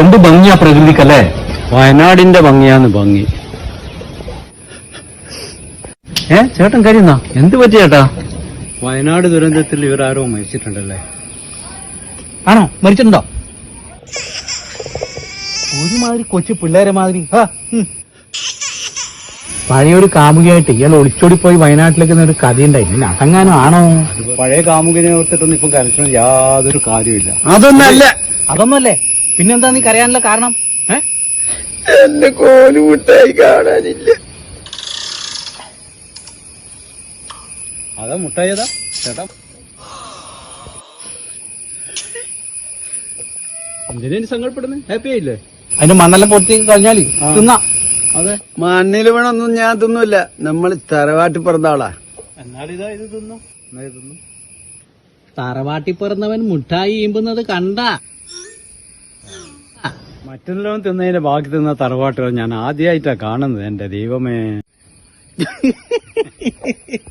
എന്ത് ഭംഗിയാ പ്രകൃതിക്കല്ലേ? വയനാടിന്റെ ഭംഗിയാന്ന് ഭംഗി. ഏ ചേട്ടൻ കാര്യം എന്ത് പറ്റി ചേട്ടാ? വയനാട് ദുരന്തത്തിൽ ഇവരാരോ മരിച്ചിട്ടുണ്ടല്ലേ? ആണോ? മരിച്ചിട്ടുണ്ടോ? ഒരുമാതിരി കൊച്ചു പിള്ളേരെ മാതിരി. പഴയൊരു കാമുകിയായിട്ട് ഇയാൾ ഒളിച്ചോടി പോയി വയനാട്ടിലേക്ക് ഒരു കഥയുണ്ടായി. പിന്നെ അതങ്ങാനും ആണോ? പഴയ കാമുകിനെ ഓർത്തിട്ടൊന്നും ഇപ്പൊ കരച്ചിട്ട് യാതൊരു കാര്യമില്ല അതൊന്നല്ല. അതൊന്നുമല്ലേ? പിന്നെന്താ നീ കരയാനുള്ള കാരണം? എന്റെ കോലുമുട്ടായി കാണാനില്ല. അതാ മുട്ടായതാ ചേട്ടാ. എന്തിനാ സങ്കടപ്പെടുന്നത് ഹാപ്പി ആയില്ലേ? അതിന്റെ മണ്ണെല്ലാം പൊട്ടി കഴിഞ്ഞാൽ തിന്നാ. അതെ മണ്ണിൽ വീണൊന്നും ഞാൻ തിന്നില്ല. നമ്മൾ തറവാട്ടി പിറന്ന ആളാ എന്നാലിതാ ഇത് തിന്നു. തറവാട്ടി പിറന്നവൻ മുട്ടായി ഈമ്പുന്നത് കണ്ട. മറ്റുള്ളവൻ തിന്നതിന്റെ ബാക്കി തിന്ന തറവാട്ടുകൾ ഞാൻ ആദ്യമായിട്ടാ കാണുന്നത് എന്റെ ദൈവമേ.